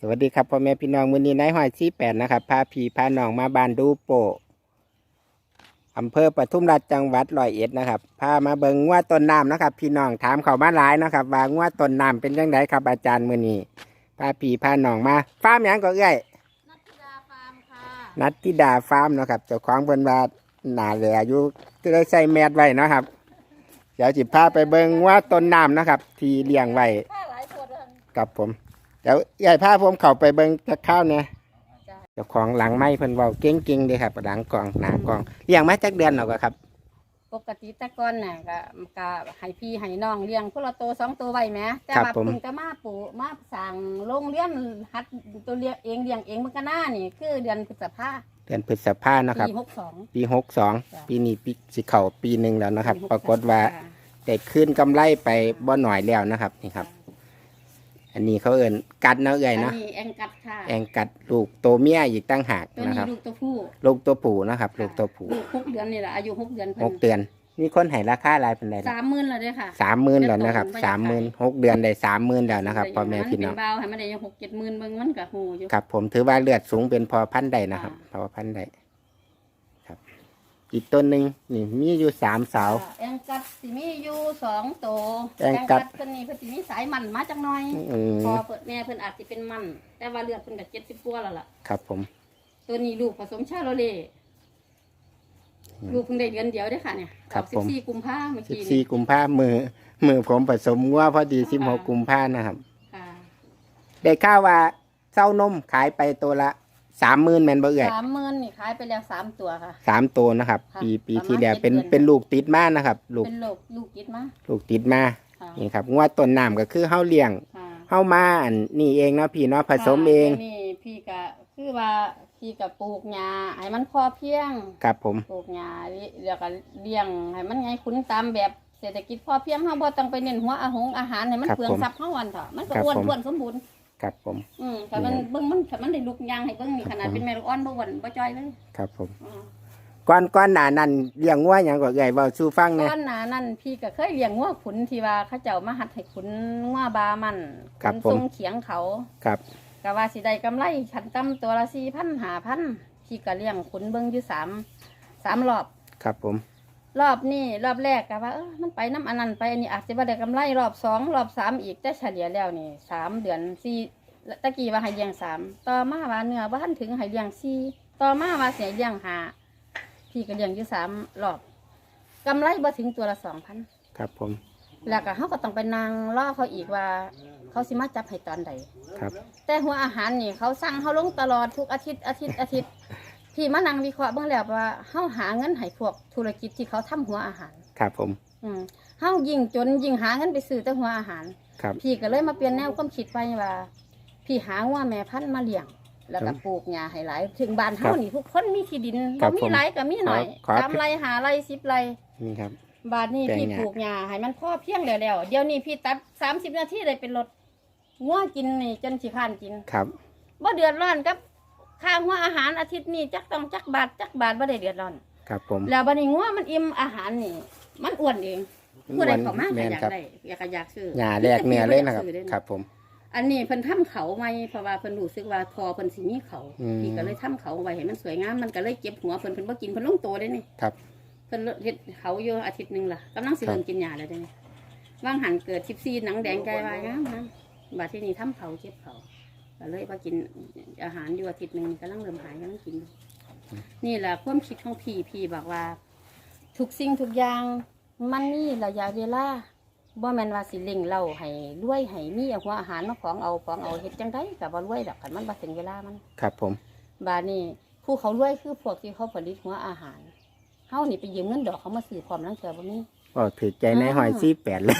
สวัสดีครับพ่อแม่พี่น้องมื้อนี้นายหอยซี่แปดนะครับพาพี่พาน้องมาบ้านดูโปะอำเภอปทุมราชจังหวัดร้อยเอ็ดนะครับพามาเบิงงว่าต้นน้ำนะครับ พี่น้องถามเขามาหลายนะครับ ว่างว่าต้นน้ำเป็นยังไงครับอาจารย์มื้อนี้พาพี่พาน้องมาฟาร์มหยังก็เอ้ยนัทธิดาฟาร์มค่ะนัทธิดาฟาร์มเนาะครับเจ้าของเพิ่นว่าหนาแหล่อยู่ก็ได้ใส่แมสไว้เนาะครับ เดี๋ยวจิพาไปเบิงว่าต้นน้ำนะครับ ที่เลี้ยงไว้ถ้าหลายคนเลยกับผม เดี๋ยวใหญ่พาผมเข้าไปเบิงจะข้าวเนี่ยจ้ะเจ้าของหลังไม้เพิ่นเว้าเก่งๆเด้ครับ หลังกล่องหน้ากล่องเลี้ยงมาจักเดือนแล้วก็ครับ ปกติแตะกอนน่ะก็ก็ให้พี่ให้น้องเลี้ยงคนละตัวสองตัวไว้แหมแต่ครับว่าผม เพิ่งจะมาปลูกมาสั่งโรงเรียนหัดตัวเลี้ยงเองเลี้ยงเองมันก็น่านี่ คือเดือนพฤษภาเดือนพฤษภาเนาะครับ ปีหกสอง ปีหกสองจ้ะ ปีนี้ปีสิเข้าปีหนึ่งแล้วนะครับ ปีหปรากฏว่าได้ขึ้นกำไรไปบ่หน่อยแล้วนะครับนี่ครับ อันนี้เขาเอิ่นกัดเนาะเอ่ยอันเนาะนี้แองกัดค่ะแองกัดลูกตัวเมียอีกตั้งหากตัวนะนี้ครับ ลูกตัวผู้ลูกตัวผู้นะครับ ลูกตัวผู้ลูกหกเดือนนี่แหละอายุหกเดือนหเพิ่กนเดือนมีคนให้ราคาหลายเป็นไรสามหมื่นแล้วเด้อค่ะ สามหมื่นแล้วนะครับเดี๋ยวสามหมื่นหกเดือนได้สามหมื่นแล้วนะครับพ่อแม่พี่น้องมัเป็นเบาให้มันได้ยังหกเจ็ดหมื่นเบิ่งมันก็หูอยู่ ครับผมถือว่าเลือดสูงเป็นพอพันธุ์ใดนะครับ พอพันธุ์ใดครับ อีกต้นหนึ่งนี่มีอยู่สามเสา แองกัดสิมีอยู่สองตัวแองกัด เพิ่นนี่เพิ่นสิมีสายมันมาจักหน่อยอืมพอเปิดแม่เพิ่นอาจสิเป็นมัน แต่ว่าเลือดเพิ่นก็เจ็ดสิบกว่าแล้วล่ะ ครับผม ตัวนี้ลูกผสมชาโรเล่ลูกเพิ่งได้เดือนเดียวเด้อค่ะเนี่ยครับสิผบมสี่กุมภาเมื่อสิบกี้สี่นี่กุมภามือมือผมผสมว่าพอดีสิบหกกุมภานะครับ ค่ะ ได้ข่าวว่าเศร้านมขายไปตัวละ สามหมื่นแมนบ่เอ่ยสามหมื่นนี่ขายไปแล้วสามตัวค่ะ สามตัวนะครับ ค่ะปีปีประมาณที่แล้วเป็นเจ็ดเดือน เป็นลูกติดมานะครับ ลูกเป็นลูกลูกกิดมาลูกติดมาค่ะนี่ครับงวดต้นน้ำก็คือเฮาเลี้ยงค่ะเฮามาอันนี่เองเนาะพี่เนาะผสมเองค่ะดี๋ยวนี่พี่ก็คือว่าพี่ก็ปลูกหญ้าให้มันพอเพียง ครับผม ปลูกหญ้าแล้วก็เลี้ยงให้มันไงคุ้นตามแบบเศรษฐกิจพอเพียงเฮาบ่ต้องไปเน้นหัวอาหงอาหารให้มันเปลืองทรัพย์เฮาวันเถอะมันก็อ้วนอ้วนสมบูรณ์ ครับผม อืมแต่มันเบิ่งมันถ้ามันได้ลูกยางให้เบิ่งนี่ขนาดเป็นแม่ลูกอ่อนบ่อ้วนบ่จ้อยเลยครับผมอืมก่อนก่อนหน้านั้นเลี้ยงวัวหยังก็เอ่ยเว้าสู่ฟังก่แหนะอนหน้านั้นพี่ก็เคยเลี้ยงงัวขุนที่ว่าเขาเจ้ามาหัดให้ขุนงัวบามันครับขุนผม ทรงเขียงเขาครับ ก็ว่าสิได้กำไรขันต่ำตัวละ4,000 5,000พี่ก็เลี้ยงขุนเบิ่งอยู่สามสามรอบ ครับผม รอบนี้รอบแรกก็ว่าเออมันไปน้ำอันนั้นไปอันนี้อาจจะว่าได้กำไรรอบสองรอบสามอีกแต่เฉลี่ยแล้วนี่สามเดือนสี่ตะกี้ว่าให้เลี้ยงสามต่อมาว่าเนื้อว่าทันถึงให้เลี้ยงสี่ต่อมาว่าเสียเลี้ยงห้าพี่ก็เลี้ยงอยู่สามรอบกำไรบ่ถึงตัวละสองพันครับผม แล้วก็เขาก็ต้องไปนางล่อเขาอีกว่า เขาสิมาจับให้ตอนใดครับ แต่หัวอาหารนี่เขาสั่งเขาลงตลอดทุกอาทิตย์อาทิตย์อาทิตย์ พี่มานั่งวิเคราะห์เบื้องแล้วว่าเขาหาเงินให้พวกธุรกิจที่เขาทำหัวอาหาร ครับผม อืมเฮายิ่งจนยิ่งหาเงินไปซื้อแต่หัวอาหาร ครับ พี่ก็เลยมาเปลี่ยนแนวความคิดไปว่า พี่หาหัวแม่พันธุ์มาเลี้ยง แล้วก็ปลูกหญ้าให้หลาย ถึงบ้านเฮานี่ทุกคนมีที่ดินครับ่บมีผมหลายก็มีหน่อยขอขอ สามไร่หาไร่สิบไร่นี่ครับ บาทนี้แปลงพี่หญ้า ปลูกหญ้าให้มันพอเพียงแล้วแล้วเดี๋ยวนี้พี่ตัดสามสิบนาทีเลยเป็นรถงัวกินนี่จนสิข้านกิน ครับ บ่เดือดร้อนกับ ค่าหัวอาหารอาทิตย์นี้จักต้องจักบาทจักบาทบ่ได้เดือดร้อน ครับผม แล้วบัดนี้งัวมันอิ่มอาหารนี่ มันอ้วนเองผู้ใดเข้ามาก็แม่นอยากครับได้อยากก็อยากซื้อหญ้าแรกเนื้อเลยนะครับซื้อได้ครับผม อันนี้เพิ่นทำเขาใหม่เพราะว่าเพิ่นรู้สึกว่าทอเพิ่นสิมีเขาอืมพี่ก็เลยทำเขาไว้ให้มันสวยงามมันก็เลยเก็บหัวเพิ่นเพิ่นบ่กินเพิ่นลงโตได้นี่ครับเพิ่นเฮ็ดเขาอยู่อาทิตย์หนึงล่ะกำลังสิครับเริ่มกินหญ้าแล้วเด้นี่ว่างหันเกิด14หนังแดงใจวายงามนะบัดที่นี่ทำเขาเก็บเขา ก็เลยว่ากินอาหารอยู่อาทิตย์หนึงกำลังเริ่มหายกำลังกินนี่แหละความคิดของพี่พี่บอกว่า ทุกสิ่งทุกอย่างมันมีระยะเวลาบ่แม่นว่าสิเล่งเล่าให้รวยให้มีเอาหัวอาหารมาของเอาของเอาเฮ็ดจังไดก็บ่รวยดอกคันมันบ่ถึงเวลามัน ครับผม บาดนี้ผู้เขารวยคือพวกที่เขาผลิตหัวอาหารเฮานี่ไปยืมเงินดอกเขามาซื้อความลังเถื่อบ่มีก็ถือใจในหอยซี่แปดเลย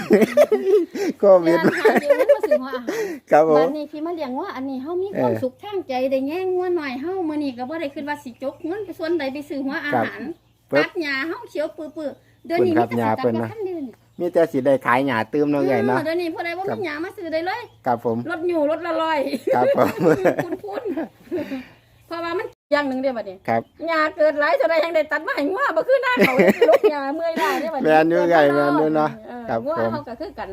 โควิเดืดอนหายืมเงินมาซื้อหัวอาหารครับผบามดนี้พี่มาเลี้ยงหัวอันนี้เฮามีความเออสุขทางใจได้แย่งหัวหน่อยเฮามื้อนี้ก็บ่ได้คิดว่าสิจกเงินไปส่วนใดไปซื้อหัวอาหารครับ ตัดหญ้าเฮาเขียวปื้อๆเดี๋ยวนี้เพิ่มีนครับหญ้าแต่สิตัดเพิ่นบ่นะทันเดือนมีแต่สิได้ขายหญ้าตื้มเนาะใหญ่เนาะ เดี๋ยวนี้ผู้ใดว่าครับมีหยามาซื้อได้เลยครับผมรถอยู่รถละลอย ครับผม คุณคุณเพราะว่ามันอย่างหนึ่งเดียวบัดนี้ครับหยาเกิดหลายเท่าใดยังได้ตัดมาให้งัวบ่คือหน้าเขาลกหยาเมื่อยได้เด้บัดนี้แม่นอยู่ใหญ่แม่นอยู่เนาะออครับงัวผมเขาก็คือกัน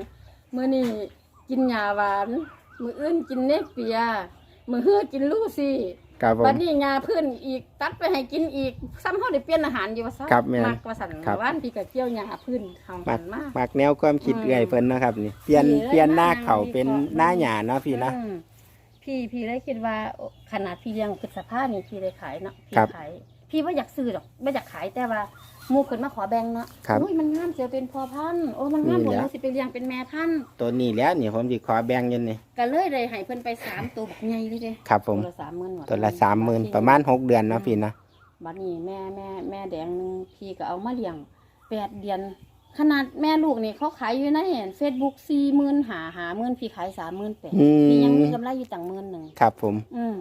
มื้อนี้ กินหญ้าหวาน มื้ออื่นกินเนปเปีย มือเฮือกินลูซี่ครับผม บัดนี้งาพื้นอีกตัดไปให้กินอีกซ้ำเฮาได้เปลี่ยนอาหารอยู่ว่าซะครับแม่นมักว่าสั่นครับ ว่านพี่ก็เกี่ยวงาพื้นเฮามัหักนมามักแนวความคิดอืมเอื่อยเพิ่นนะครับนี่เปลี่ยนดีเลยเปลี่ยนหน้านะเขาดีเป็นกว่า หน้าหยาเนาะพี่เนาะ อืมพี่พี่เลยคิดว่าโอ้ขนาดพี่เลี้ยงพฤษภานี่พี่ได้ขายเนาะพี่ครับ ขายพี่ว่าอยากซื้อหรอกไม่อยากขายแต่ว่า หมู่คนมาขอแบ่งเนาะครับอุ้ยมันงามเสียเป็นพอพันธุ์โอ้มันงามนี่ผมแหละว่าสิไปเลี้ยงเป็นแม่พันธุ์ตัวนี้แล้วนี่ผมสิขอแบ่งอยันนี่ก็เลยได้ให้เพิ่นไปสามตัวบักใหญ่เลยเด้ครับผม ตัวละสามหมื่นตัวละสามหมื่นประมาณหกเดือนเนาะพี่เนาะบัดนี้แม่แม่แม่แดงหนึงพี่ก็เอามาเลี้ยงแปดเดือน ขนาดแม่ลูกนี่เขาขายอยู่ในเฟซบุ๊กสี่หมื่นหาหาหมื่นพี่ขายสามหมื่นแปดอืพี่ยังมมีกำไรอยู่ต่างหมื่นหนึ่งครับผมอืม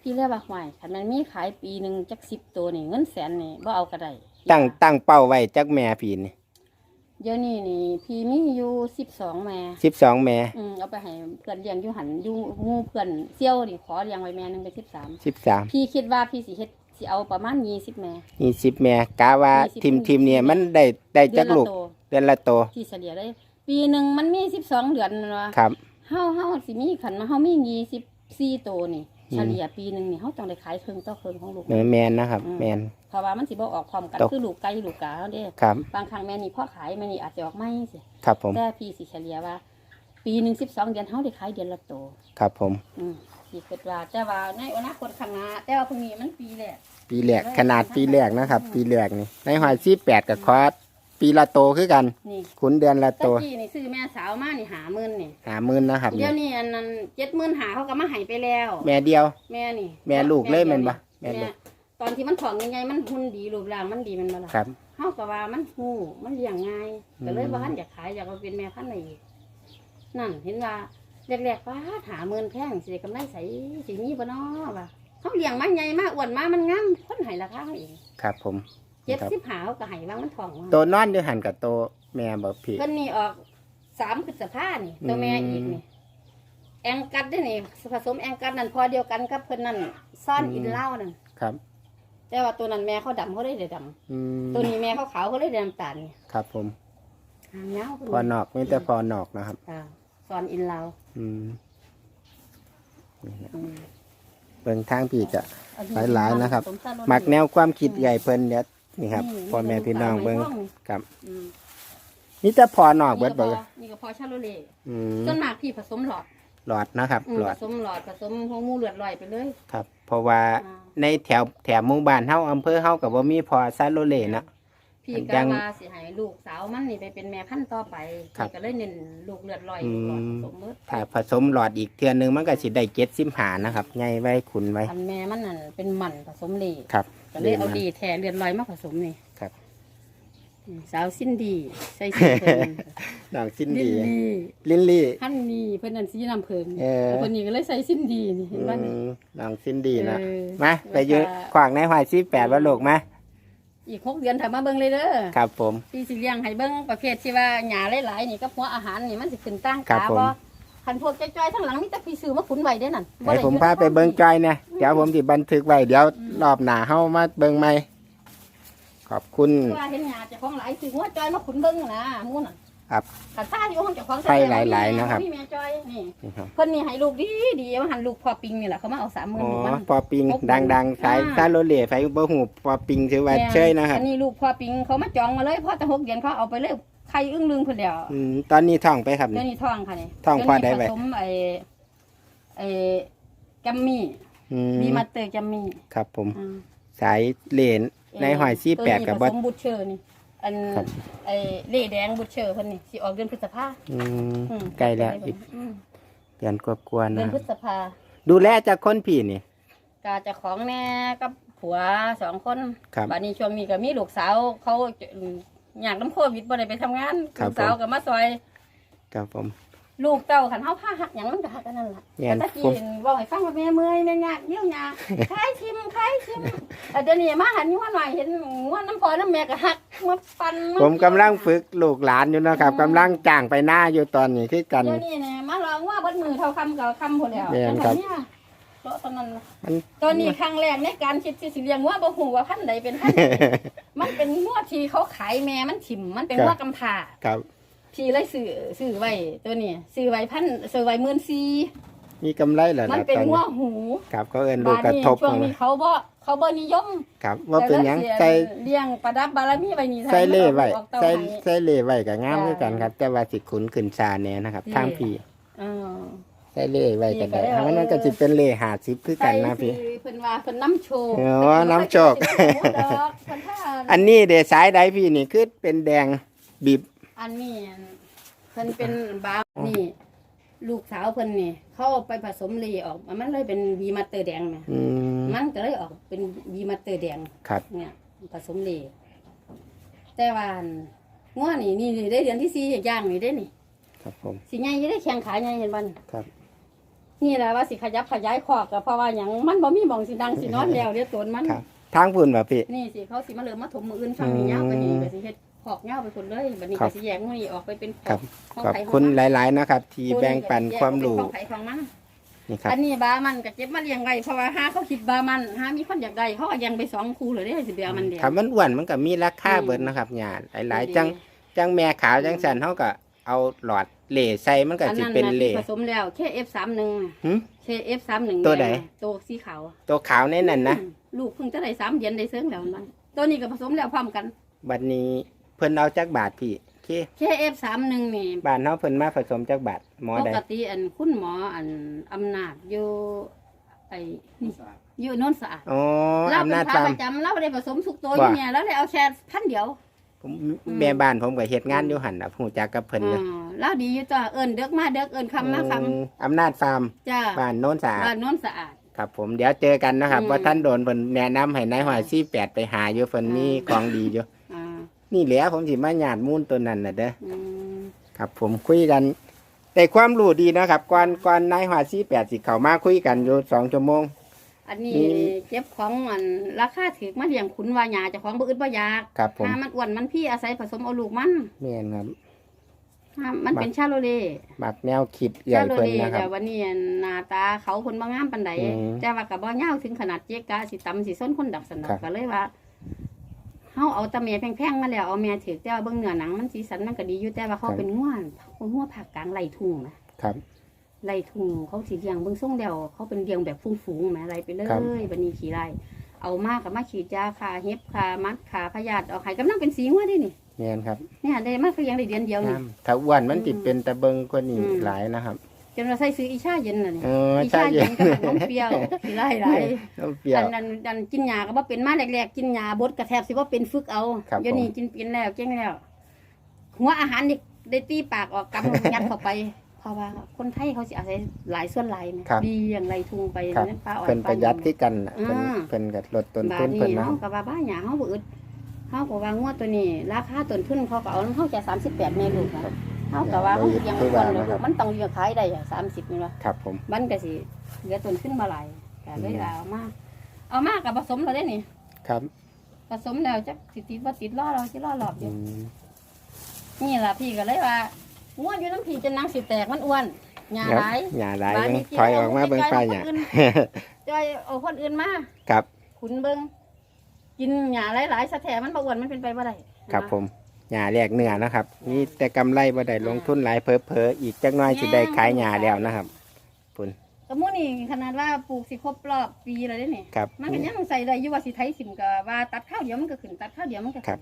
พี่เรียกว่าหวายคันมันมีขายปีหนึ่งจักสิบตัวนี่เงินแสนนี่บ่เอากระได ตั้งตั้งเป้าไว้จักแม่พี่นี่เดี๋ยวนี้นี่พี่มีอยู่สิบสองแม่สิบสองแม่อืมเอาไปให้เพื่อนเลี้ยงอยู่หันอยู่หมู่เพื่อนเซี่ยวนี่ขอเลี้ยงไว้แม่หนึงเป็นสิบสามสิบสามพี่คิดว่าพี่สิเฮ็ดสิเอาประมาณยี่สิบแม่ ยี่สิบแม่กะว่ายี่สิบทีมทีมเนี่ยมันได้ได้เดืจัอนกละลูกโตวเดือนละโตที่เฉลี่ยได้ ปีหนึ่งมันมีสิบสองเดือนเนาะครับ เฮาเฮาสิมีขันมาเฮามียี่สิบสี่ตัวนี่อืม เฉลี่ยปีหนึ่งนี่เฮาต้องได้ขายครึ่งต่อครึ่งของลูกแม่แมนนะครับ อืม แมน เพราะว่ามันสิบ่ออกพร้อมกันตก คือลูกไก่ลูกกาเฮาเด้ครับ บางครั้งแม่นี่พ่อขายแม่นี่อาจจะออกไม่สิครับผม แต่พี่สิเฉลี่ยว่า ปีหนึ่งสิบสองเดือนเฮาได้ขายเดือนละโตวครับผม อืมพี่คิดว่าแต่ว่าในอนาคตข้างหน้าแต่ว่าพรุ่งนี้มันปีแรก ปีแรกขนาดปีแรกนะครับ ปีแรกนี่ในหอยซีแปดกับคอส ปีละโตคือกัน นี่ขุนเดือนละตะโตกี้นี่ซื้อแม่สาวมานี่หาหมื่นนี่หาหมื่นนะครับเดี๋นี่ยวนี้อันนั้นเจ็ดหมื่นหาเขาก็มาให้ไปแล้ว แม่เดียว แม่นี่แม่ลูกเลยแม่นบ่แม่แม่ลูกตอนที่มันของยังไงมันหุ่นดีรูปร่างมันดีแมันบ่ล่ะครับ เฮาก็ว่ามันหูมันเลี้ยงง่ายก็เลยอืมว่าท่านอยากขายอยากเอาเป็นแม่พันธุ์อะไรอีกนั่นเห็นว่าแรกๆว่าหาหมื่นแพงสิได้กำไรใสสิมีบ่เนาะว่าเขาเลี้ยงมาใหญ่มากอ้วนมามันงามคนให้ราคาเขาเอง ครับผม เจ็ดครับสิบหาเขาก็ให้ว่ามันทองว่าโตนอนอยู่หันกับโตแม่บอกพี่ เพิ่นนี่ออกสามพฤษภานี่ตัวแม่อีกนี่ แองกัดด้วยนี่ผสมแองกัดนั่นพอเดียวกันกับเพิ่นนั่นซ่อนอินเล่าวนั่นครับ แต่ว่าตัวนั้นแม่เขาดำเขาได้แต่ดอืมำตัวนี้แม่เขาขาวเขาได้แต่น้ำตาลนี่ครับผม หางเงาพอนอกไม่แต่พอนอกนะครับ อ่าซ่อนอินเล่าวอืมนี่นะอืมเบิ่งทางพี่จะ อันนี้หลายๆนะครับผสซ่อนมักแนวความคิดใหญ่เพิ่นเนี่ย นี่ครับนี่พ่อแม่พี่น้องเบิ่งนี่ครับอืมนี่แต่พอนอกเบิดนี่เบิก็ดพอนี่ก็พอชาโลเล่อืมส่วนมากพี่ผสมหลอดหลอดนะครับอืมหลอผดสมหลอดผสมหัวงูเลือดลอยไปเลยครับ เพราะว่าอ่าในแถวแถวหมู่บ้านเฮาอำเภอเฮากับว่ามีพอซาโลเล่เนาะพี่ยัก็งว่าสิให้ลูกสาวมันนี่ไปเป็นแม่พันธุ์ต่อไปครับพี่ก็เลยเน้นลูกเลือดลอยอืมหลอดผสมเบิดถ้าผสมหลอดอีกเทื่อนึงมันก็สิได้เจ็ดสิบหานะครับใหญ่ไว้ขุนไว้ อันแม่มันนั่นเป็นหมันผสมเหลครับ ก็เลยเอามันดีแทนเลือดลอยมาผสมนี่ครับ อืมสาวสิ้นดี ใส่สีเพิ่นน้องสิ้นลิดี ลลี่ลินลี่ฮันนี่เพิ่นนั่นสีน้ำเพิงเออ แล้วเพิ่นนี่ก็เลยใส่สิ้นดีนี่เห็นว่าอืมน้องสิ้นดีนะเออมาไปอยืนขวางในหอยซีแปดว่าลูกมาอีกหกเดือนถ้ามาเบิ่งเลยเด้อครับผม พี่สิเลี้ยงให้เบิ่งประเภทที่ว่าหญ้าหลายๆนี่กับหัวอาหารนี่มันสิขึ้นตั้งครับขาผม บ่ คันพวกจ้อยๆทั้งหลังมีแต่พี่ซื้อมาขุนไว้เด้อนั่นบ่ให้ด้ผมอยู่พาในไปเบิ้งจอยเนี่ยเดี๋ยวผมสิบันทึกไว้เดี๋ยวรอบหน้าเฮามาเบิ้งใหม่ขอบคุณ ว่าเห็นหญ้าเจ้าของหลายซื้อหัวจ้อยมาขุนเบิ่งนะหมู่นั่นครับขันซ่าอยู่ห้องเจ้าของไฟหลายๆนะครับ มีแม่จ้อยนี่นี่ครับเพิ่นนี่ให้ลูกดีดีมาหันลูกพอปิงนี่แหละเขามาเอาสามหมื่นอ๋อลูกมัน ปอปิงพกมันดังๆสายอ่า ซาโลเล่ไฟบ่หูปอปิงชื่อว่าเชยนะครับ อันนี้ลูกพอปิงเขามาจองมาเลยพ่อตะหกเดือนเขาเอาไปเลย ใครอึ้งลึงเพิ่นแล้วอืมตอนนี้ท่องไปครับเดี๋ยวนี่นี้ท้องค่ะนี่ท้องพอได้เยวไว้นี้ผสมไอ้ไอ้แกัมมี่อืมบีมาเตอร์แกัมมี่ครับผม อ่า สายเลนในหอยซีแปดกับบบออสผสมบุตรเชอร์นี่ อันครับ ไอ้เล่แดงบุตรเชอร์เพิ่นนี่สิออกเดือนพฤษภาอืมอืมใกล้แล้วอีกอืมเดือนกว่าๆเดือนะนพฤษภาดูแลจากคนพี่นี่ กาเจะของแน่กับผัวสองคนครับบัดนี้ช่วงนี้ก็มีลูกสาวเขา อืมอยากน้ำโควิดบ่ได้ไปทำงานครับ ลูกสาวผมก็มาซอย ครับผม ลูกเต้าขันเฮาผ้าหักหยังมันก็หักกันนั่นล่ะแม่น แต่ตะกี้ผมบอกให้ฟังว่าแม่เมื่อยแม่ยากเยี่ยวยาคายชิมคายชิมแต่เดี๋ยวนี้มาหันว่าหน่อยเห็นว่าน้ำพอน้ำแม่ก็หักมาปันาผมกำลังฝึกลูกหลานอยู่นะครับกำลังจ้างไปหน้าอยู่ตอนนี้คือกัน เดี๋ยวนี้เนี่ยมาลองว่าเบดมือเท่าคำกับคำพอแล้วแม่นครับแต่เนี่ยเพราะตอนนั้นน่ะมัน ตอนนี้ครั้งแรกในการคิดที่สิเลี้ยงว่าบ่ฮู้ว่าพันธุ์ใดเป็นพันธุ์ใด มันเป็นงวดที่เขาขายแม่มันถิ่มมันเป็นครับงวดกำพร้าครับพี่เลยซื้อซื้อไว้ตัวนี้ซื้อไว้พันซื้อไว้หมื่นสี่มีกำไรเหรอมันล่ะเป็นตอนงัวนี้หูครับเขาเอิ้นลูกบาดกระนี้ทบช่วงมานี้เขาบ่เขาบ่นิยมครับว่าเป็นหยังแต่ละใส่เสียเลี้ยงประดับบารมีไว้นี่ใส่เล่ไว้ออกเต้าใส่ให้ใส่เล่ไว้ก็งามจ้าด้วยกันครับ แต่ว่าสิขุนขึ้นชาแน่นะครับเล่ทางพี่ เออ ใส่เล่ไว้ก็ได้พี่ก็ได้ถ้ามันมันก็สิเป็นเล่หาสิบคือกันนะพี่ใส่สิเพิ่นว่าเพิ่นน้ำโชคอ๋อน้ำโชคเพิ่นบ่ได้ดอกเพิ่นถ้าอันนี้เดสายใดพี่นี่คือเป็นแดงบีบ อันนี้อันเพิ่นเป็นบานี่ ลูกสาวเพิ่นนี่ เขาเอาไปผสมเลออก มันเลยเป็นวีมาสเตอร์แดงแหมอืมมันก็เลยออกเป็นวีมาสเตอร์แดงครับ เนี่ย ผสมเลแต่ว่าอันง้อนี่นี่ได้เดือนที่สี่ย่างนี่ได้นี่ ครับผมสิใหญ่ยังได้แข่งขาใหญ่เห็นบ่นครับ นี่แหละว่าสิขยับขยายคอกก็เพราะว่าหยังมันบ่มีหม่องสิดังสินอนแล้วเดี๋ยวตนมันครับ ทางพุ่นป่ะพี่ นี่สิเขาสิมาเริ่มมาถมมืออื่นฟังนี่ยาวไปนี่ก็สิเฮ็ดคอกยาวไปคนเลยบัดนี้ครัก็บ สิแยกมื้อนี้ออกไปเป็นคครัอบกของขอบไผขงคุณมันหลาย ๆ นะครับ ที่แบ่งปันความรู้ของไผของมันนี่ครับ อันนี้บามันก็เก็บมาเลี้ยงไว้เพราะว่าหาเขาคิดบามันหามีคนอยากได้เขาก็ยังไปสองคู่เลยเด้สิเดียวมันเดียว ถ้ามันอ้วนมันก็มีราคาอืม เบิดนะครับหยาหลาย ๆ จังจังแม่ขาวจังสันเขาก็ เอาหลอดเหล่ใส่มันก็อันสินั้นเป็นน่ะเหล่ที่ผสมแล้ว KF31 หึ KF31 ตัวไหนตัวสีขาว ตัวขาวในนั่นนะอืมลูกเพิ่งจะได้สามเดือนได้เซิงแล้วมันตัวนี้ก็ผสมแล้วพร้อมกัน บัดนี้เพิ่นเอาจักบาทพี่เค KF31 นี่บ้านเฮาเพิ่นมาผสมจักบาทหมอปใดกติอันคุณหมออันอำนาจอยู่ไอ้นี่อยู่โนนสะอาดอ๋อเราอำเป็นาจนพาฟาร์ปม ระจำเราบ่ได้ผสมทุกตัวอยู่ว่า เนี่ยแล้วเลยเอาแค่พันเดียว ผมอืมแม่บ้านผมก็เฮ็ดงานอยู่หั่นน่ะฮู้จักกับเพิ่นเลยอ่าเราดีอยู่ตัวเอิ้นเด็กมาเด็กเอิ้นคำมาคอืมอำนาจฟาร์มำจ้าบ้านโน้นสะอาด บ้านโนนสะอาด ครับผมเดี๋ยวเจอกันนะครับอืม ว่าท่านโดนเพิ่นแนะนำให้นายหอยซี่แปดไปหาอยู่เพิ่นมีอ่าของดีอยู่ อ่านี่แหละผมสิมาหยาดมูลตัวนั้นน่ะเด้ออืมครับ ผมคุยกันแต่ความรู้ดีนะครับก่อนก่อนนายหอยซี่แปดสิเข้ามาคุยกันอยู่สองชั่วโมง อันนี้อืมเจ็บของอันราคาถือมาเลี้ยงขุนว่าหยาเจ้าของบ่อึดบ่อยากครับผมถ้ามันอ้วนมันพี่อาศัยผสมเอาลูกมันแม่นครับถ้ามันเป็นชาโลเล่มักแนวคิดเอื่อชายโลเพิ่นเล่นะครัแต่บวันนี้หน้าตาเขาคนบ่งามปานใดอืมแต่ว่าก็บ่ยาวถึงขนาดเจ๊กะสิตำสิส้นคนดักสนอครักบก็เลยว่าเฮาเอาแตะเมียแพงๆมาแล้วเอาเมียถือแต่ว่าเบิ่งเนื้อหนังมันสีสันมันก็ดีอยู่แต่ว่าเขาเป็นง่วนเขาง่วภาคกลางไหลทุ่งนะครับ ไหลทุ่งเขาสิเลี้ยงเบิ่งส่งเดียวเขาเป็นเลี้ยงแบบฟุ้งๆแหมไหลไปเลครับ ยบัดนี้ขี่ไล่เอามากกับมาฉีดยาคาเห็บคามัดคาพยาธิเอาไห้กำลังเป็นสีงัวเดินี่แม่นครับเนี่ยได้มาคือยังได้เดือนเดียวนี่งามถ้าอ้วนมันสิอืมเป็นตะเบิงกว่านี้อืม หลายนะครับ จนเราใส่ซื้ออีชาเย็นน่ะนี่เอออีใช่ชาเย็เย็นนกับน้ำเปรี้ยวขี่ไล่หลายน้ำเปรี้ยวอันนั้นอันกินยาก็บ่เป็นมาแรกๆกินยาบดกระแทบสิว่าเป็นฝึกเอาครับ เดี๋ยวนี้กินเป็นแล้วเก่งแล้ว หัวอาหารนี่ได้ตีปากออกกำยัดเข้าไป เพราะว่าคนไทยเขาสิอาศัยหลายส่วนหลายไหมครับ ดีอย่างไรทุงไปครับนั่นปลาอ่อนเพิ่นประหยัดปลาที่กันน่ะเพิ่นอืมเพิ่นก็ลดต้นบาทุทนนี้เพิ่นเนาะ เฮาก็ว่าบ้าหยาเฮาบ่อึดเฮาก็ว่างวดตัวนี้ ราคาต้นทุนเขาก็เอาเฮาแค่38แม่ลูกนะเฮาก็ว่าเฮาเลี้ยงมันก่อนเลยลูกมันต้องเลี้ยงขายได้อะ30นี่ว่า ครับผม มันก็สิเหลือต้นทุนบ่หลายก็เลยเอามา เอามากับผสมแล้วได้นี่ครับผสมแล้วจักสิติดบ่ติดรอเราสิรอรอบออืยู่มนี่ล่ะพี่ก็เลยว่า ง่วนอยู่น้ำผีจนนางสิแตกมันอ้วนหยาครับหลายหญ้าหลายบ้านยังนี้กินถอยออกมาแล้วเบิ่งใจปลาเอาหญ้าคนอื่นจอยเอาคนอื่นมาครับ ขุนเบิ่งกินหยาหลายๆสะแถมันบ่อ้วนมันเป็นไปบ่ได้ครับผมหญ้าแลกเนื้อนะครับมีแต่กำไรบ่ได้ลงทุนหลายเพ้อเพอๆอีกจักหน้อยสิได้ขายหญ้าแล้วนะครับก็มื้อนี้ขนาดว่าปลูกสิครบรอบปีแล้วเด้นี่ครับ มันก็ยังใส่ได้อยู่ว่าสิไถสิมก็ว่าตัดข้าวเดียวมันก็ขึ้นตัดข้าวเดียวมันก็ครับ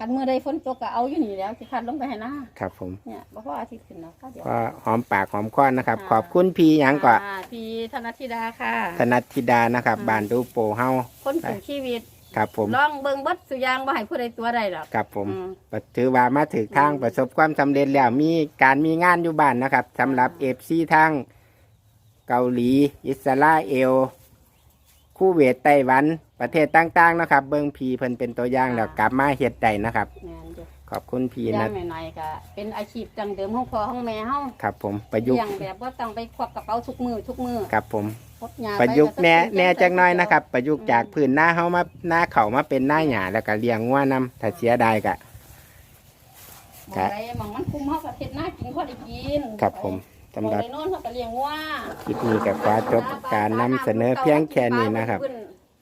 กันมื้อใดฝนตกก็เอาอยู่นี่แล้วสิคัดลงไปให้หน้าครับผมเนี่ยบ่พออาทิตย์ขึ้นเนาะข้าวเดียว ก็หอมปากหอมคอนะครับอ่าขอบคุณพี่หยังกว่าอ่าพี่ธนธิดาค่ะ ธนัทธิดานะครับอ่าบ้านดูโปเฮาคนสู่ชีวิตครับผมลองเบิ่งเบิดสุอยางบ่ให้ผู้ใดตัวใดหรอกครับผมอืมถือว่ามาถึงทางอืม ประสบความสำเร็จแล้วมีการมีงานอยู่บ้านนะครับสำหรับเอฟซีทางเกาหลี อิสราเอล คูเวตไต้หวันประเทศต่างๆนะครับ เบิ้งพีเพิ่นเป็นตัวอย่างแล้วกลับมาเฮ็ดได้นะครับ แม่นอยู่ขอบคุณพีย่านะงหน่อยๆก็เป็นอาชีพดังเดิมของพ่อของแม่เฮาครับผมประยุกเลี้ยต์งแบบว่าต้องไปควักกระเป๋าทุกมือทุกมือครับผม พดยาประยุกต์ไปแน่ก็ต้องแน่จักหน้อยนะครับ ประยุกต์อืมจากพื้นหน้าเฮามาหน้าเขามาเป็นหน้าหยาแล้วก็เลี้ยงงัวนำถ้าเสียดายก็หมองใดหมองมันคุ้มเฮาก็เฮ็ดหน้ากินพอได้กินครับผม สำหรับหมองใดโน่นเฮาก็เลี้ยงวัวคลิปนี้กับฟ้าจบการนำเสนอเพียงแค่นี้นะครับ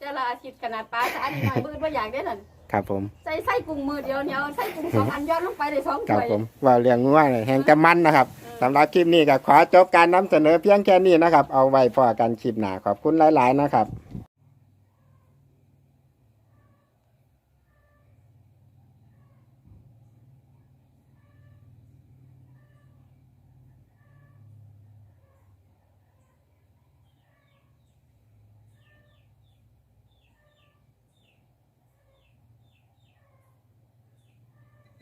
แต่ละอาทิตย์ขนาดปลาสะอาดนิดหน่อยบื้อบ่อยากได้นั่นครับผมใส่ใส่กุ้งมือเดียวเนี่ยเอาใส่กุ้งสองอันย้อนลงไปได้สองครับถ้วยผมว่าเรื่องงัวเนี่ยแหงจะมันนะครับอืมสำหรับคลิปนี้ก็ขอจบการนำเสนอเพียงแค่นี้นะครับ เอาไว้พอกันคลิปหน้าขอบคุณหลาย ๆ นะครับ